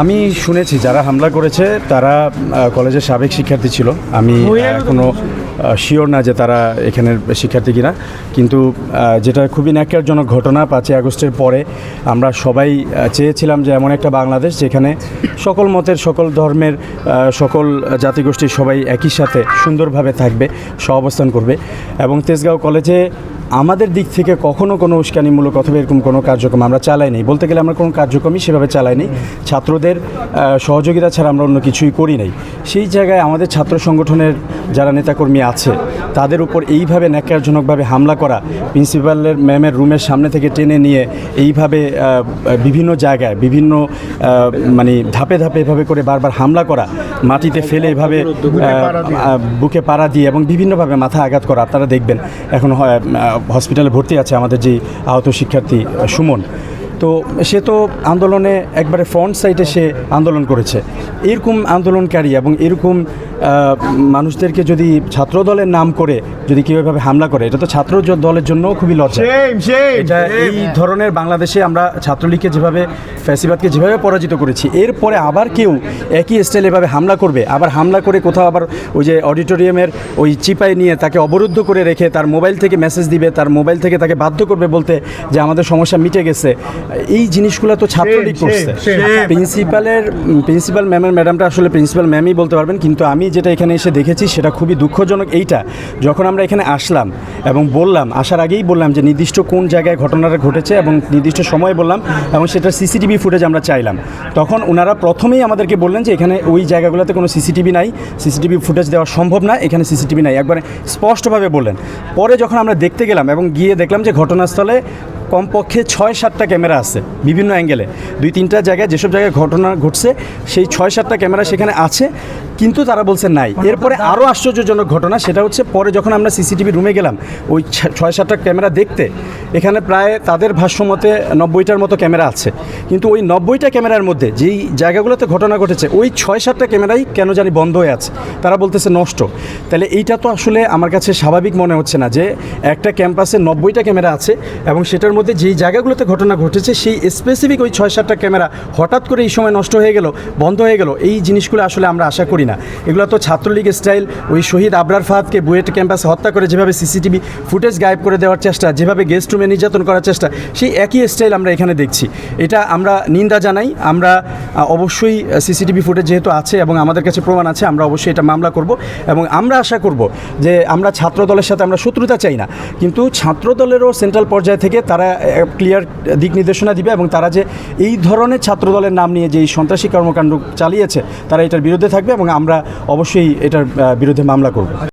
আমি শুনেছি যারা হামলা করেছে তারা কলেজের সাবেক শিক্ষার্থী ছিল। আমি এখনও শিওর না যে তারা এখানের শিক্ষার্থী কিনা। কিন্তু যেটা খুবই ন্যাক্কারজনক ঘটনা পাঁচই আগস্টের পরে আমরা সবাই চেয়েছিলাম যে এমন একটা বাংলাদেশ যেখানে সকল মতের সকল ধর্মের সকল জাতিগোষ্ঠীর সবাই একই সাথে সুন্দরভাবে থাকবে সহাবস্থান করবে। এবং তেজগাঁও কলেজে আমাদের দিক থেকে কখনো কোনো উস্কানিমূলক অথবা এরকম কোনো কার্যক্রম আমরা চালাই চালাইনি বলতে গেলে আমরা কোনো কার্যক্রমই সেভাবে চালাই চালাইনি ছাত্রদের সহযোগিতা ছাড়া আমরা অন্য কিছুই করি নাই। সেই জায়গায় আমাদের ছাত্র সংগঠনের যারা নেতাকর্মী আছে, তাদের উপর এইভাবে ন্যাক্কারজনকভাবে হামলা করা, প্রিন্সিপালের ম্যামের রুমের সামনে থেকে টেনে নিয়ে এইভাবে বিভিন্ন জায়গায়, বিভিন্ন মানে ধাপে ধাপে এভাবে করে বারবার হামলা করা মাটিতে ফেলে এভাবে বুকে পাড়া দিয়ে এবং বিভিন্নভাবে মাথা আঘাত করা, আপনারা দেখবেন। এখন হসপিটালে ভর্তি আছে আমাদের যে আহত শিক্ষার্থী, সুমন। তো সে তো আন্দোলনে একবারে ফ্রন্ট সাইডে সে আন্দোলন করেছে। এরকম আন্দোলনকারী এবং এরকম মানুষদেরকে যদি ছাত্র দলের নাম করে যদি কেউ এভাবে হামলা করে এটা তো ছাত্র দলের জন্য খুবই লজ্জা। এটা এই ধরনের বাংলাদেশে আমরা ছাত্রলীগকে যেভাবে ফ্যাসিবাদকে যেভাবে পরাজিত করেছি এরপরে আবার কেউ একই স্টাইলে এভাবে হামলা করবে আবার হামলা করে কোথাও আবার ওই যে অডিটোরিয়ামের ওই চিপাই নিয়ে তাকে অবরুদ্ধ করে রেখে তার মোবাইল থেকে মেসেজ দিবে তার মোবাইল থেকে তাকে বাধ্য করবে বলতে যে আমাদের সমস্যা মিটে গেছে। এই জিনিসগুলো তো ছাত্রলীগ করছে। প্রিন্সিপালের প্রিন্সিপাল ম্যামের ম্যাডামটা আসলে প্রিন্সিপাল ম্যামই বলতে পারবেন কিন্তু আমি যেটা এখানে এসে দেখেছি সেটা খুবই দুঃখজনক এইটা যখন আমরা এখানে আসলাম এবং বললাম আসার আগেই বললাম যে নির্দিষ্ট কোন জায়গায় ঘটনাটা ঘটেছে এবং নির্দিষ্ট সময় বললাম এবং সেটা সিসিটিভি ফুটেজ আমরা চাইলাম। তখন ওনারা প্রথমেই আমাদেরকে বললেন যে এখানে ওই জায়গাগুলোতে কোনো সিসিটিভি নাই সিসিটিভি ফুটেজ দেওয়া সম্ভব না এখানে সিসিটিভি নাই। একবারে স্পষ্টভাবে বললেন। পরে যখন আমরা দেখতে গেলাম এবং গিয়ে দেখলাম যে ঘটনাস্থলে কমপক্ষে ছয় সাতটা ক্যামেরা আছে বিভিন্ন অ্যাঙ্গেলে। দুই তিনটা জায়গায় যেসব জায়গায় ঘটনা ঘটছে সেই ছয় সাতটা ক্যামেরা সেখানে আছে কিন্তু তারা বলছে নাই। এরপরে আরও আশ্চর্যজনক ঘটনা সেটা হচ্ছে পরে যখন আমরা সিসিটিভি রুমে গেলাম ওই ছয় সাতটা ক্যামেরা দেখতে এখানে প্রায় তাদের ভাষ্যমতে নব্বইটার মতো ক্যামেরা আছে। কিন্তু ওই নব্বইটা ক্যামেরার মধ্যে যেই জায়গাগুলোতে ঘটনা ঘটেছে, ওই ছয় সাতটা ক্যামেরাই কেন জানি বন্ধ হয়ে আছে, তারা বলতেছে নষ্ট। তাহলে এইটা তো আসলে আমার কাছে স্বাভাবিক মনে হচ্ছে না যে একটা ক্যাম্পাসে নব্বইটা ক্যামেরা আছে এবং সেটার মধ্যে যেই জায়গাগুলোতে ঘটনা ঘটেছে, সেই স্পেসিফিক ওই ছয় সাতটা ক্যামেরা হঠাৎ করে এই সময় নষ্ট হয়ে গেল, বন্ধ হয়ে গেল, এই জিনিসগুলো আসলে আমরা আশা করি না। এগুলো তো ছাত্রলীগ স্টাইল ওই শহীদ আবরার ফাহাদকে বুয়েট ক্যাম্পাসে হত্যা করে যেভাবে সিসিটিভি ফুটেজ গায়েব করে দেওয়ার চেষ্টা, যেভাবে গেস্ট রুমে নির্যাতন করার চেষ্টা। সেই একই স্টাইল আমরা এখানে দেখছি। এটা আমরা নিন্দা জানাই। আমরা অবশ্যই সিসিটিভি ফুটেজ যেহেতু আছে এবং আমাদের কাছে প্রমাণ আছে, আমরা অবশ্যই এটা মামলা করব এবং আমরা আশা করব যে আমরা ছাত্র দলের সাথে আমরা শত্রুতা চাই না। কিন্তু ছাত্র দলেরও সেন্ট্রাল পর্যায় থেকে তারা ক্লিয়ার দিক নির্দেশনা দিবে এবং তারা যে এই ধরনের ছাত্র দলের নাম নিয়ে যে এই সন্ত্রাসী কর্মকাণ্ড চালিয়েছে, তারা এটার বিরুদ্ধে থাকবে এবং আমরা অবশ্যই এটার বিরুদ্ধে মামলা করব।